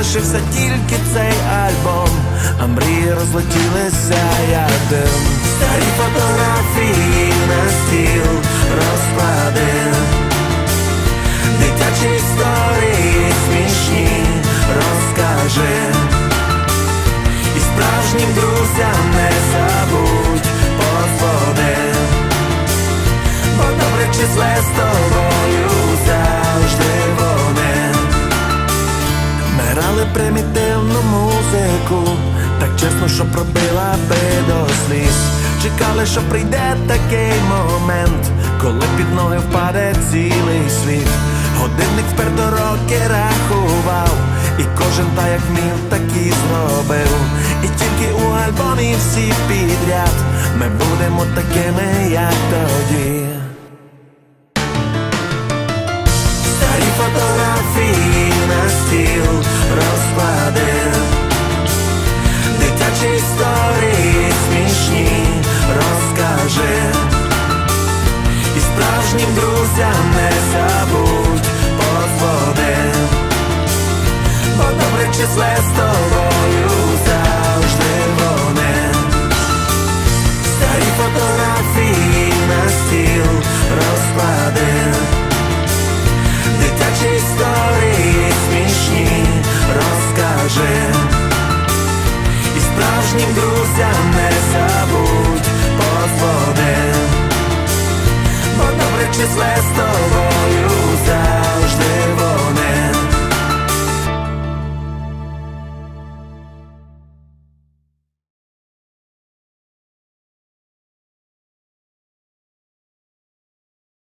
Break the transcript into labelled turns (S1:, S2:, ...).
S1: А залишився тільки цей альбом, а мрії розлетілися як дим. Старі фотографії на стіл розкладив. Дитячі історії смішні розкажи І справжнім друзям не забудь подзвони Бо добре числе з тобою грали примітивну музику Так чесно, що пробила би до сліз Чекали, що прийде такий момент, коли під ноги впаде цілий світ. Годинник вперто роки рахував, і кожен та як міг, так і зробив. just last